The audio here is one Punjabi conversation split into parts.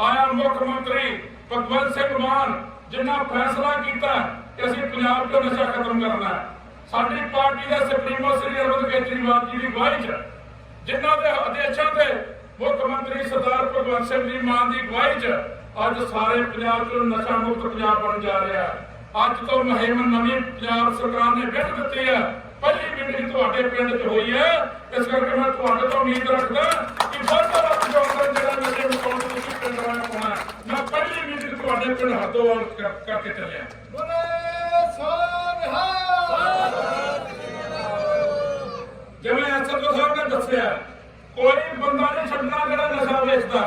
ਆਇਆ ਮੁੱਖ ਮੰਤਰੀ ਭਗਵੰਤ ਸਿੰਘ ਮਾਨ, ਜਿਨ੍ਹਾਂ ਫੈਸਲਾ ਕੀਤਾ ਕਿ ਅਸੀਂ ਪੰਜਾਬ ਤੋਂ ਨਸ਼ਾ ਖਤਮ ਕਰਨਾ ਹੈ। ਸਾਡੀ ਪਾਰਟੀ ਦੇ ਸੁਪਰੀਮੋ ਸ੍ਰੀ ਅਰਵਿੰਦ ਕੇਜਰੀਵਾਲ ਜੀ ਦੀ ਅਗਵਾਈ 'ਚ, ਜਿਨ੍ਹਾਂ ਦੇ ਆਦੇਸ਼ਾਂ ਤੇ ਮੁੱਖ ਮੰਤਰੀ ਸਰਦਾਰ ਭਗਵੰਤ ਸਿੰਘ ਜੀ ਮਾਨ ਦੀ ਅਗਵਾਈ 'ਚ ਅੱਜ ਸਾਰੇ ਪੰਜਾਬ 'ਚ ਨਸ਼ਾ ਮੁਕਤ ਪੰਜਾਬ ਬਣ ਜਾ ਰਿਹਾ ਹੈ। ਅੱਜ ਤੋਂ ਮੁਹਿੰਮ ਨਵੀਂ ਪੰਜਾਬ ਸਰਕਾਰ ਨੇ ਵਿੱਢ ਦਿੱਤੀ ਹੈ। ਪਹਿਲੀ ਮੀਟਿੰਗ ਤੁਹਾਡੇ ਪਿੰਡ 'ਚ ਹੋਈ ਹੈ। ਇਸ ਕਰਕੇ ਮੈਂ ਤੁਹਾਡੇ ਤੋਂ ਉਮੀਦ ਰੱਖਦਾ ਕਿ ਵੱਧ ਤੋਂ ਵੱਧ ਯੋਗਦਾਨ ਜਿਹੜਾ ਨਸ਼ੇ ਨੂੰ ਮੈਂ ਪਹਿਲੀ ਮੀਟਿੰਗ ਤੁਹਾਡੇ ਪਿੰਡ ਹੱਦੋਵਾਲ ਕਰ- ਕਰਕੇ ਚੱਲਿਆ। ਜਿਵੇਂ ਐਸਐਚਓ ਸਾਹਿਬ ਨੇ ਦੱਸਿਆ ਕੋਈ ਬੰਦਾ ਨਹੀਂ ਛੱਡਣਾ ਜਿਹੜਾ ਨਸ਼ਾ ਵੇਚਦਾ।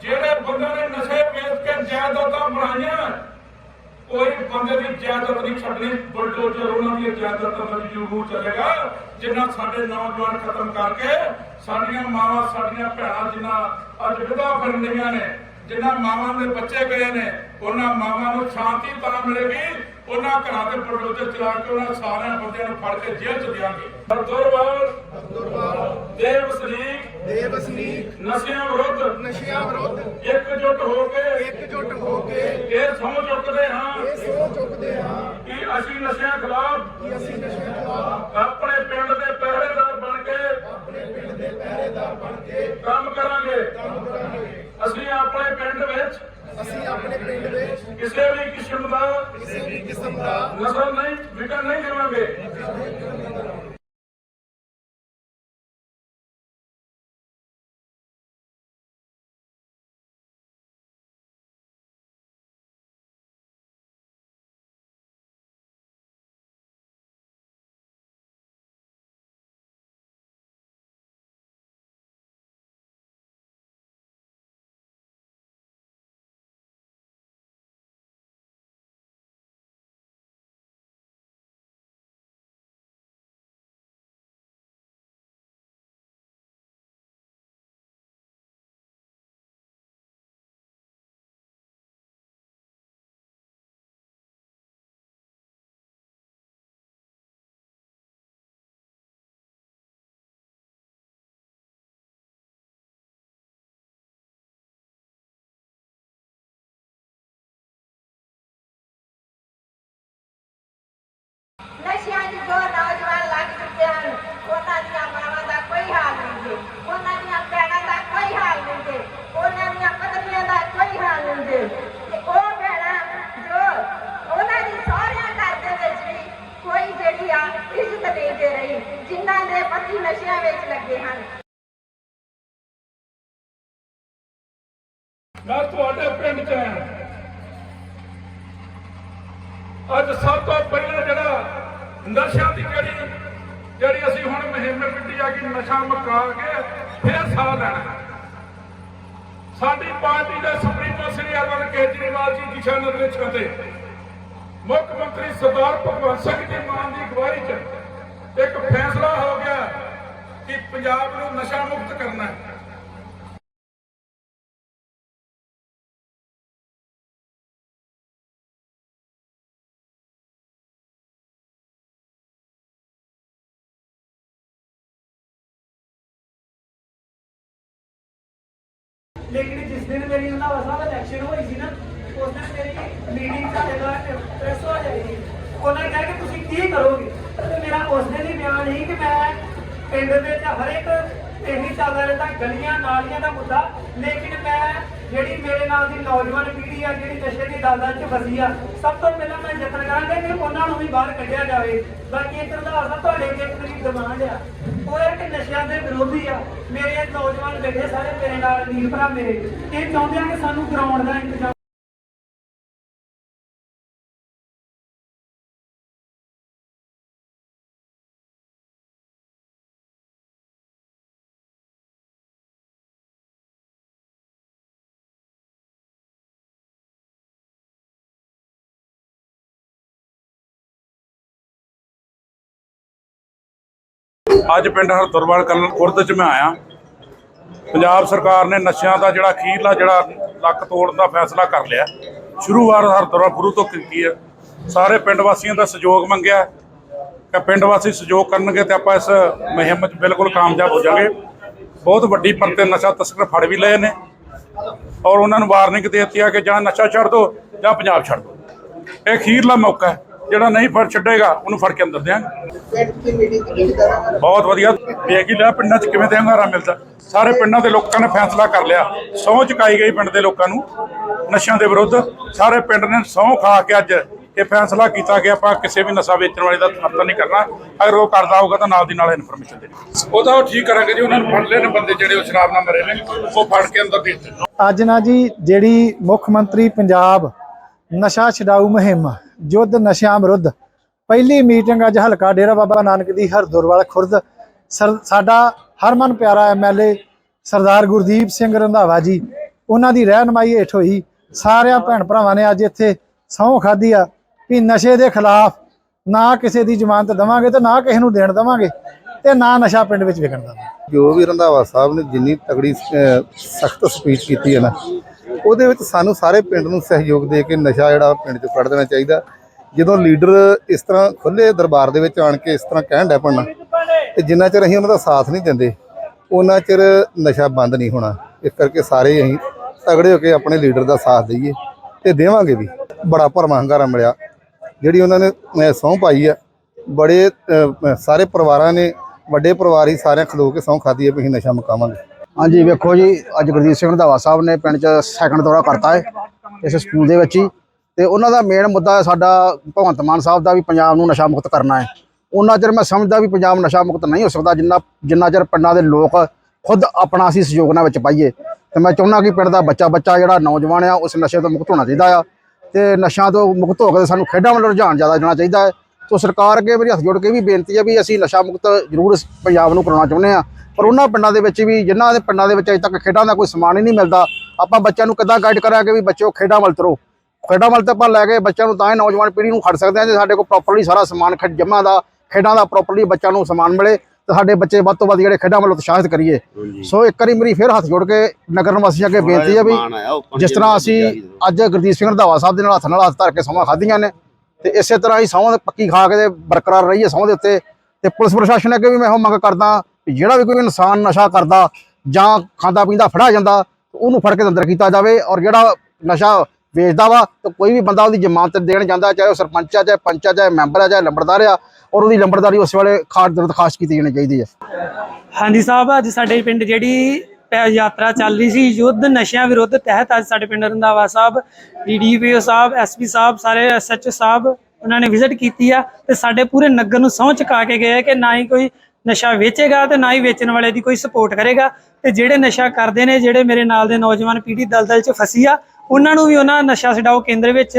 ਜਿਹੜੇ ਬੰਦੇ ਨੇ ਨਸ਼ੇ ਵੇਚ ਕੇ ਜਾਇਦਾਦਾਂ ਬਣਾਈਆਂ ਕੋਈ ਬੰਦੇ ਦੀ ਜਾਇਦਾਦ ਨਹੀਂ ਛੱਡਣੀ, ਬੁਲਡੋਜ਼ਰ ਉਹਨਾਂ ਦੀ ਜਾਇਦਾਦਾਂ ਦਾ ਜੂਹੂ ਚੱਲੇਗਾ, ਜਿੰਨਾ ਸਾਡੇ ਨੌਜਵਾਨ ਖਤਮ ਕਰਕੇ ਸਾਡੀਆਂ ਮਾਵਾਂ, ਸਾਡੀਆਂ ਭੈਣਾਂ ਜਿਨ੍ਹਾਂ ਅੱਜ ਵਿਧਵਾ ਫਿਰਦੀਆਂ ਨੇ ਜਿਨ੍ਹਾਂ ਮਾਵਾਂ ਦੇ ਬੱਚੇ ਗਏ ਨੇ, ਉਹਨਾਂ ਮਾਵਾਂ ਨੂੰ ਸ਼ਾਂਤੀ ਤਾਂ ਮਿਲੇਗੀ ਉਹਨਾਂ ਘਰਾਂ ਦੇ ਬੁਲਡੋਜ਼ਰ ਚਲਾ ਕੇ ਉਹਨਾਂ ਸਾਰਿਆਂ ਬੰਦਿਆਂ ਨੂੰ ਫੜ ਕੇ ਜੇਲ੍ਹ ਚ ਦਿਆਂਗੇ। ਹਰਦੁਰਵਾਲ ਦੇਵ ਸਰੀਕ ਦੇਵ ਸਨੀਕ ਨਸ਼ਿਆਂ ਵਿਰੁੱਧ ਨਸ਼ਿਆਂ ਵਿਰੁੱਧ ਇਕਜੁੱਟ ਹੋ ਕੇ ਇਕਜੁੱਟ ਹੋ ਕੇ ਇਹ ਸਹੁੰ ਚੁੱਕਦੇ ਹਾਂ ਇਹ ਸੋਚ ਚੁੱਕਦੇ ਹਾਂ ਕਿ ਅਸੀਂ ਨਸ਼ਿਆਂ ਖਿਲਾਫ ਕਿ ਅਸੀਂ ਨਸ਼ਿਆਂ ਖਿਲਾਫ ਆਪਣੇ ਪਿੰਡ ਦੇ ਪਹਿਰੇਦਾਰ ਬਣ ਕੇ ਆਪਣੇ ਪਿੰਡ ਦੇ ਪਹਿਰੇਦਾਰ ਬਣ ਕੇ ਕੰਮ ਕਰਾਂਗੇ। ਕੰਮ ਕਰਾਂਗੇ। ਅਸੀਂ ਆਪਣੇ ਪਿੰਡ ਵਿੱਚ ਅਸੀਂ ਆਪਣੇ ਪਿੰਡ ਵਿੱਚ ਕਿਸੇ ਵੀ ਕਿਸਮ ਦਾ ਦਾ ਨਸ਼ਾ ਨਹੀਂ ਵਿਕਣ ਨਹੀਂ ਦੇਵਾਂਗੇ ਅੱਜ ਸਭ ਤੋਂ ਪਹਿਲਾਂ ਜਿਹੜਾ ਨਸ਼ਿਆਂ ਦੀ ਜਿਹੜੀ ਜਿਹੜੀ ਅਸੀਂ ਹੁਣ ਮੁਹਿੰਮ ਕੱਢੀ ਆ ਕਿ ਨਸ਼ਾ ਮੁਕਾ ਕੇ ਫੇਰ ਸਾਹ ਲੈਣਾ। ਸਾਡੀ ਪਾਰਟੀ ਦੇ ਸੁਪਰੀਮੋ ਸ੍ਰੀ ਅਰਵਿੰਦ ਕੇਜਰੀਵਾਲ ਜੀ ਦਿਸ਼ਾ ਨਿਰਦੇਸ਼ਾਂ ਤੇ ਮੁੱਖ ਮੰਤਰੀ ਸਰਦਾਰ ਭਗਵੰਤ ਸਿੰਘ ਜੀ ਮਾਨ ਦੀ ਅਗਵਾਈ 'ਚ ਇੱਕ ਫੈਸਲਾ ਹੋ ਗਿਆ ਕਿ ਪੰਜਾਬ ਨੂੰ ਨਸ਼ਾ ਮੁਕਤ ਕਰਨਾ ਹੈ। ਲੇਕਿਨ ਜਿਸ ਦਿਨ ਮੇਰੀ ਉਹਨਾਂ ਵਸਾ ਇਲੈਕਸ਼ਨ ਹੋਈ ਸੀ ਨਾ, ਉਸ ਦਿਨ ਮੇਰੀ ਮੀਟਿੰਗ ਸਾਡੇ ਦਾ ਪ੍ਰੈਸ ਹੋ ਜਾਏਗੀ। ਉਹਨਾਂ ਨੇ ਕਿਹਾ ਕਿ ਤੁਸੀਂ ਕੀ ਕਰੋਗੇ? ਤੇ ਮੇਰਾ ਉਸ ਦਿਨ ਹੀ ਬਿਆਨ ਸੀ ਕਿ ਮੈਂ ਪਿੰਡ ਵਿੱਚ ਹਰ ਇੱਕ ਇਹੀ ਚੱਲਦਾ ਰਹਿੰਦਾ, ਗਲੀਆਂ ਨਾਲੀਆਂ ਦਾ ਮੁੱਦਾ। ਲੇਕਿਨ ਮੈਂ ਜਿਹੜੀ ਮੇਰੇ ਨਾਲ ਦੀ ਨੌਜਵਾਨ ਪੀੜ੍ਹੀ ਆ, ਜਿਹੜੀ ਨਸ਼ੇ ਦੀ ਦਲਦਲ 'ਚ ਫਸੀ ਆ, ਸਭ ਤੋਂ ਪਹਿਲਾਂ ਮੈਂ ਯਤਨ ਕਰਾਂਗਾ ਕਿ ਉਹਨਾਂ ਨੂੰ ਵੀ ਬਾਹਰ ਕੱਢਿਆ ਜਾਵੇ। ਬਾਕੀ ਇੱਕ ਰੰਧਾਵਾ ਸਾਹਿਬ ਤੁਹਾਡੇ ਅੱਗੇ ਮੇਰੀ ਡਿਮਾਂਡ ਆ ਉਹ ਇਹ ਨਸ਼ਿਆਂ ਦੇ ਵਿਰੋਧੀ ਆ। ਮੇਰੇ ਨੌਜਵਾਨ ਬੈਠੇ ਸਾਰੇ ਮੇਰੇ ਨਾਲ, ਵੀਰ ਭਰਾ ਮੇਰੇ। ਇਹ ਚਾਹੁੰਦੇ ਆ ਕਿ ਸਾਨੂੰ ਗਰਾਊਂਡ ਦਾ ਇੰਤਜ਼ਾਮ ਅੱਜ ਪਿੰਡ ਹਰਦੁਰਵਾਲ ਕਲਨ ਖੁਰਦ ਚ ਮੈਂ ਆਇਆ। ਪੰਜਾਬ ਸਰਕਾਰ ਨੇ ਨਸ਼ਿਆਂ ਦਾ ਜਿਹੜਾ ਅਖੀਰਲਾ ਜਿਹੜਾ ਲੱਕ ਤੋੜਨ ਦਾ ਫੈਸਲਾ ਕਰ ਲਿਆ। ਸ਼ੁਰੂਆਤ ਹਰਦੁਰਵਾਲ ਗੁਰੂ ਤੋਂ ਕੀਤੀ ਹੈ। ਸਾਰੇ ਪਿੰਡ ਵਾਸੀਆਂ ਦਾ ਸਹਿਯੋਗ ਮੰਗਿਆ। ਕਿ ਪਿੰਡ ਵਾਸੀ ਸਹਿਯੋਗ ਕਰਨਗੇ ਤੇ ਆਪਾਂ ਇਸ ਮੁਹਿੰਮ 'ਚ ਬਿਲਕੁਲ ਕਾਮਯਾਬ ਹੋ ਜਾਵਾਂਗੇ। ਬਹੁਤ ਵੱਡੀ ਪਰਤੇ ਨਸ਼ਾ ਤਸਕਰ ਫੜ ਵੀ ਲਏ ਨੇ। ਔਰ ਉਹਨਾਂ ਨੂੰ ਵਾਰਨਿੰਗ ਦੇ ਦਿੱਤੀ ਆ ਕਿ ਜਾਂ ਨਸ਼ਾ ਛੱਡ ਦਿਓ ਜਾਂ ਪੰਜਾਬ ਛੱਡ ਦਿਓ ਇਹ ਅਖੀਰਲਾ ਮੌਕਾ ਹੈ। ਜਿਹੜਾ ਨਹੀਂ ਫੜ ਛੱਡੇਗਾ, ਉਹਨੂੰ ਫੜ ਕੇ ਅੰਦਰ ਦਿਆਂਗੇ। ਬਹੁਤ ਵਧੀਆ। ਵੇਖ ਹੀ ਲਿਆ, ਪਿੰਡਾਂ 'ਚ ਕਿਵੇਂ ਤੇ ਮਿਲਦਾ। ਸਾਰੇ ਪਿੰਡਾਂ ਦੇ ਲੋਕਾਂ ਨੇ ਫੈਸਲਾ ਕਰ ਲਿਆ। ਸਹੁੰ ਚੁਕਾਈ ਗਈ ਪਿੰਡ ਦੇ ਲੋਕਾਂ ਨੂੰ, ਨਸ਼ਿਆਂ ਦੇ ਵਿਰੁੱਧ। ਸਾਰੇ ਪਿੰਡ ਨੇ ਸਹੁੰ ਖਾ ਕੇ ਅੱਜ ਇਹ ਫੈਸਲਾ ਕੀਤਾ ਕਿ ਆਪਾਂ ਕਿਸੇ ਵੀ ਨਸ਼ਾ ਵੇਚਣ ਵਾਲੇ ਦਾ ਸਮਰਥਨ ਨਹੀਂ ਕਰਨਾ। ਅਗਰ ਉਹ ਕਰਦਾ ਹੋਊਗਾ ਤਾਂ ਨਾਲ ਦੀ ਨਾਲ ਇਨਫੋਰਮੇਸ਼ਨ ਦੇਣੀ। ਉਹ ਤਾਂ ਉਹ ਠੀਕ ਕਰਾਂਗੇ ਜੀ, ਉਹਨਾਂ ਨੂੰ ਫੜ ਲੈਣ ਬੰਦੇ ਜਿਹੜੇ ਉਹ ਸ਼ਰਾਬ ਨਾਲ ਮਰੇ ਨੇ, ਉਹ ਫੜ ਕੇ ਅੰਦਰ ਦੇ ਦਿੱਤੇ ਅੱਜ ਨਾ ਜੀ, ਜਿਹੜੀ ਮੁੱਖ ਮੰਤਰੀ ਪੰਜਾਬ ਨਸ਼ਾ ਛਡਾਊ ਮੁਹਿੰਮ ਯੁੱਧ ਨਸ਼ਿਆਂ ਵਿਰੁੱਧ। ਪਹਿਲੀ ਮੀਟਿੰਗ ਅੱਜ ਹਲਕਾ ਡੇਰਾ ਬਾਬਾ ਨਾਨਕ ਦੀ ਹਰਦੁਰਵਾਲ ਖੁਰਦ। ਸਾਡਾ ਹਰਮਨ ਪਿਆਰਾ ਐਮਐਲਏ ਸਰਦਾਰ ਗੁਰਦੀਪ ਸਿੰਘ ਰੰਧਾਵਾ ਜੀ, ਉਹਨਾਂ ਦੀ ਰਹਿਨਮਾਈ ਹੇਠ ਹੋਈ। ਸਾਰਿਆਂ ਭੈਣ ਭਰਾਵਾਂ ਨੇ ਅੱਜ ਇੱਥੇ ਸਹੁੰ ਖਾਧੀ ਆ ਵੀ ਨਸ਼ੇ ਦੇ ਖਿਲਾਫ ਨਾ ਕਿਸੇ ਦੀ ਜ਼ਮਾਨਤ ਦਵਾਂਗੇ ਤੇ ਨਾ ਕਿਸੇ ਨੂੰ ਦੇਣ ਦਵਾਂਗੇ ਤੇ ਨਾ ਨਸ਼ਾ ਪਿੰਡ ਵਿੱਚ ਵਿਕਣ ਦਵਾਂਗੇ। ਜੋ ਵੀ ਰੰਧਾਵਾ ਸਾਹਿਬ ਨੇ ਜਿੰਨੀ ਤਗੜੀ ਸਖਤ ਸਪੀਚ ਕੀਤੀ ਹੈ ਨਾ ਉਹਦੇ ਵਿੱਚ ਸਾਨੂੰ ਸਾਰੇ ਪਿੰਡ ਨੂੰ ਸਹਿਯੋਗ ਦੇ ਕੇ ਨਸ਼ਾ ਜਿਹੜਾ ਪਿੰਡ ਚੋਂ ਕੱਢ ਦੇਣਾ ਚਾਹੀਦਾ। ਜਦੋਂ ਲੀਡਰ ਇਸ ਤਰ੍ਹਾਂ ਖੁੱਲੇ ਦਰਬਾਰ ਦੇ ਵਿੱਚ ਆਣ ਕੇ ਇਸ ਤਰ੍ਹਾਂ ਕਹਿਣ ਡੈ ਪੜਨਾ ਤੇ ਜਿੰਨਾ ਚਿਰ ਅਸੀਂ ਉਹਨਾਂ ਦਾ ਸਾਥ ਨਹੀਂ ਦਿੰਦੇ ਉਹਨਾਂ ਚਿਰ ਨਸ਼ਾ ਬੰਦ ਨਹੀਂ ਹੋਣਾ। ਇਸ ਕਰਕੇ ਸਾਰੇ ਅਸੀਂ ਤਗੜੇ ਹੋ ਕੇ ਆਪਣੇ ਲੀਡਰ ਦਾ ਸਾਥ ਦਈਏ ਤੇ ਦੇਵਾਂਗੇ ਵੀ। ਬੜਾ ਭਰਮਾ ਹੰਗਾਰਾ ਮਿਲਿਆ। ਜਿਹੜੀ ਉਹਨਾਂ ਨੇ ਅਹ, ਸਹੁੰ ਪਾਈ ਆ ਬੜੇ ਸਾਰੇ ਪਰਿਵਾਰਾਂ ਨੇ ਵੱਡੇ ਪਰਿਵਾਰ ਹੀ ਸਾਰਿਆਂ ਖਲੋ ਕੇ ਸਹੁੰ ਖਾਦੀ ਹੈ ਵੀ ਅਸੀਂ ਨਸ਼ਾ ਮੁਕਾਵਾਂਗੇ। ਹਾਂਜੀ, ਵੇਖੋ ਜੀ, ਅੱਜ ਗੁਰਦੀਪ ਸਿੰਘ ਰੰਧਾਵਾ ਸਾਹਿਬ ਨੇ ਪਿੰਡ 'ਚ ਸੈਕੰਡ ਦੌਰਾ ਕਰਤਾ ਹੈ ਇਸ ਸਕੂਲ ਦੇ ਵਿੱਚ ਹੀ। ਤੇ ਉਹਨਾਂ ਦਾ ਮੇਨ ਮੁੱਦਾ ਸਾਡਾ ਭਗਵੰਤ ਮਾਨ ਸਾਹਿਬ ਦਾ ਵੀ ਪੰਜਾਬ ਨੂੰ ਨਸ਼ਾ ਮੁਕਤ ਕਰਨਾ ਹੈ ਉਹਨਾਂ ਚਿਰ ਮੈਂ ਸਮਝਦਾ ਵੀ ਪੰਜਾਬ ਨਸ਼ਾ ਮੁਕਤ ਨਹੀਂ ਹੋ ਸਕਦਾ, ਜਿੰਨਾ ਜਿੰਨਾ ਚਿਰ ਪਿੰਡਾਂ ਦੇ ਲੋਕ ਖੁਦ ਆਪਣਾ ਅਸੀਂ ਸਹਿਯੋਗ ਨਾਲ ਵਿੱਚ ਪਾਈਏ। ਤੇ ਮੈਂ ਚਾਹੁੰਦਾ ਕਿ ਪਿੰਡ ਦਾ ਬੱਚਾ ਬੱਚਾ ਜਿਹੜਾ ਨੌਜਵਾਨ ਆ, ਉਸ ਨਸ਼ੇ ਤੋਂ ਮੁਕਤ ਹੋਣਾ ਚਾਹੀਦਾ ਆ। ਤੇ ਨਸ਼ਿਆਂ ਤੋਂ ਮੁਕਤ ਹੋ ਕੇ ਸਾਨੂੰ ਖੇਡਾਂ ਵੱਲ ਰੁਝਾਨ ਜ਼ਿਆਦਾ ਜਾਣਾ ਚਾਹੀਦਾ ਹੈ ਸੋ ਸਰਕਾਰ ਅੱਗੇ ਮੇਰੀ ਹੱਥ ਜੋੜ ਕੇ ਵੀ ਬੇਨਤੀ ਹੈ ਵੀ ਅਸੀਂ ਨਸ਼ਾ ਮੁਕਤ ਜ਼ਰੂਰ ਪੰਜਾਬ ਨੂੰ ਕਰਾਉਣਾ ਚਾਹੁੰਦੇ ਆ। ਪਰ ਉਹਨਾਂ ਪਿੰਡਾਂ ਦੇ ਵਿੱਚ ਵੀ ਜਿਨ੍ਹਾਂ ਦੇ ਪਿੰਡਾਂ ਦੇ ਵਿੱਚ ਅਜੇ ਤੱਕ ਖੇਡਾਂ ਦਾ ਕੋਈ ਸਮਾਨ ਹੀ ਨਹੀਂ ਮਿਲਦਾ ਆਪਾਂ ਬੱਚਿਆਂ ਨੂੰ ਕਿੱਦਾਂ ਗਾਈਡ ਕਰਾਂਗੇ ਵੀ ਬੱਚਿਓ ਖੇਡਾਂ ਵੱਲ ਤੁਰੋ? ਖੇਡਾਂ ਵੱਲ ਤਾਂ ਆਪਾਂ ਲੈ ਕੇ ਬੱਚਿਆਂ ਨੂੰ ਤਾਂ ਹੀ ਨੌਜਵਾਨ ਪੀੜ੍ਹੀ ਨੂੰ ਖੜ ਸਕਦੇ ਹਾਂ ਜੇ ਸਾਡੇ ਕੋਲ ਪ੍ਰੋਪਰਲੀ ਸਾਰਾ ਸਮਾਨ ਖੇਡ ਜਮ੍ਹਾਂ ਦਾ ਖੇਡਾਂ ਦਾ ਪ੍ਰੋਪਰਲੀ ਬੱਚਿਆਂ ਨੂੰ ਸਮਾਨ ਮਿਲੇ ਤੇ ਸਾਡੇ ਬੱਚੇ ਵੱਧ ਤੋਂ ਵੱਧ ਜਿਹੜੇ ਖੇਡਾਂ ਵੱਲ ਉਤਸ਼ਾਹਿਤ ਕਰੀਏ। ਸੋ ਇੱਕ ਵਾਰੀ ਮੇਰੀ ਫਿਰ ਹੱਥ ਜੋੜ ਕੇ ਨਗਰ ਨਿਵਾਸੀਆਂ ਅੱਗੇ ਬੇਨਤੀ ਹੈ ਵੀ ਜਿਸ ਤਰ੍ਹਾਂ ਅਸੀਂ ਅੱਜ ਗੁਰਦੀਪ ਸਿੰਘ ਰੰਧਾਵਾ ਸਾਹਿਬ ਦੇ ਨਾਲ ਹੱਥ ਨਾਲ ਹੱਥ ਧਰ ਕੇ ਸਮਾਂ ਖਾਧੀਆਂ ਨੇ ਤੇ ਇਸੇ ਤਰ੍ਹਾਂ ਹੀ ਸਹੁੰ ਪੱਕੀ ਖਾ ਕੇ ਬਰਕਰਾਰ ਰਹੀਏ ਸਹੁੰ ਦੇ ਉੱਤੇ ਤੇ ਪੁਲਿਸ ਪ੍ਰਸ਼ਾਸਨ ਅੱਗੇ ਵੀ ਮੈਂ ਇਹੋ ਮੰਗ ਕਰਦਾ ਜਿਹੜਾ ਵੀ ਕੋਈ ਇਨਸਾਨ ਨਸ਼ਾ ਕਰਦਾ ਜਾਂ ਖਾਂਦਾ ਪੀਂਦਾ ਫੜਾ ਜਾਂਦਾ ਉਹਨੂੰ ਫੜ ਕੇ ਅੰਦਰ ਕੀਤਾ ਜਾਵੇ ਔਰ ਜਿਹੜਾ ਨਸ਼ਾ ਵੇਚਦਾ ਵਾ, ਤਾਂ ਕੋਈ ਵੀ ਬੰਦਾ ਉਹਦੀ ਜ਼ਮਾਨਤ ਦੇਣ ਜਾਂਦਾ, ਚਾਹੇ ਉਹ ਸਰਪੰਚ ਆ, ਚਾਹੇ ਪੰਚ ਆ, ਚਾਹੇ ਮੈਂਬਰ ਆ, ਚਾਹੇ ਲੰਬੜਦਾਰ ਆ, ਔਰ ਉਹਦੀ ਲੰਬੜਦਾਰੀ ਉਸ ਵੇਲੇ ਖਾਟ ਦਰਖਾਸਤ ਕੀਤੀ ਜਾਣੀ ਚਾਹੀਦੀ ਹੈ। ਹਾਂਜੀ ਸਾਹਿਬ, ਅੱਜ ਸਾਡੇ ਪਿੰਡ ਜਿਹੜੀ ਯਾਤਰਾ ਚੱਲ ਰਹੀ ਸੀ, ਯੁੱਧ ਨਸ਼ਿਆਂ ਵਿਰੁੱਧ ਤਹਿਤ ਅੱਜ ਸਾਡੇ ਪਿੰਡ ਰੰਧਾਵਾ ਸਾਹਿਬ ਡੀਡੀਪੀਓ ਸਾਹਿਬ ਐਸਪੀ ਸਾਹਿਬ, ਸਾਰੇ ਐਸਐਚਓ ਸਾਹਿਬ, ਉਹਨਾਂ ਨੇ ਵਿਜ਼ਿਟ ਕੀਤੀ ਆ, ਤੇ ਸਾਡੇ ਪੂਰੇ ਨਗਰ ਨੂੰ ਸਹੁੰ ਚੁਕਾ ਕੇ ਗਏ ਕਿ ਨਾ ਹੀ ਕੋਈ ਨਸ਼ਾ ਵੇਚੇਗਾ ਤੇ ਨਾ ਹੀ ਵੇਚਣ ਵਾਲੇ ਦੀ ਕੋਈ ਸਪੋਰਟ ਕਰੇਗਾ। ਤੇ ਜਿਹੜੇ ਨਸ਼ਾ ਕਰਦੇ ਨੇ, ਜਿਹੜੇ ਮੇਰੇ ਨਾਲ ਦੇ ਨੌਜਵਾਨ ਪੀੜ੍ਹੀ ਦਲਦਲ 'ਚ ਫਸੀ ਆ, ਉਹਨਾਂ ਨੂੰ ਵੀ ਉਹਨਾਂ ਨਸ਼ਾ ਛਡਾਓ ਕੇਂਦਰ ਵਿੱਚ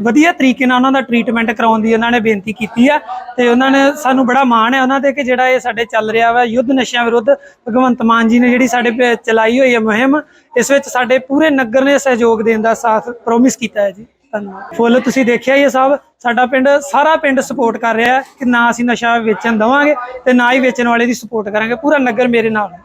ਵਧੀਆ ਤਰੀਕੇ ਨਾਲ ਉਹਨਾਂ ਦਾ ਟ੍ਰੀਟਮੈਂਟ ਕਰਾਉਣ ਦੀ ਉਹਨਾਂ ਨੇ ਬੇਨਤੀ ਕੀਤੀ ਆ। ਤੇ ਉਹਨਾਂ ਨੇ ਸਾਨੂੰ ਬੜਾ ਮਾਣ ਹੈ ਉਹਨਾਂ ਤੇ ਕਿ ਜਿਹੜਾ ਇਹ ਸਾਡੇ ਚੱਲ ਰਿਹਾ ਵਾ ਯੁੱਧ ਨਸ਼ਿਆਂ ਵਿਰੁੱਧ, ਭਗਵੰਤ ਮਾਨ ਜੀ ਨੇ ਜਿਹੜੀ ਸਾਡੇ ਚਲਾਈ ਹੋਈ ਹੈ ਮੁਹਿੰਮ, ਇਸ ਵਿੱਚ ਸਾਡੇ ਪੂਰੇ ਨਗਰ ਨੇ ਸਹਿਯੋਗ ਦੇਣ ਦਾ ਸਾਥ ਪ੍ਰੋਮਿਸ ਕੀਤਾ ਹੈ ਜੀ। ਧੰਨਵਾਦ। ਫੁੱਲ ਤੁਸੀਂ ਦੇਖਿਆ ਹੀ ਹੈ ਸਾਹਿਬ ਸਾਡਾ ਪਿੰਡ ਸਾਰਾ ਪਿੰਡ ਸਪੋਰਟ ਕਰ ਰਿਹਾ ਕਿ ਨਾ ਅਸੀਂ ਨਸ਼ਾ ਵੇਚਣ ਦਵਾਂਗੇ ਤੇ ਨਾ ਹੀ ਵੇਚਣ ਵਾਲੇ ਦੀ ਸਪੋਰਟ ਕਰਾਂਗੇ। ਪੂਰਾ ਨਗਰ ਮੇਰੇ ਨਾਲ ਹੈ।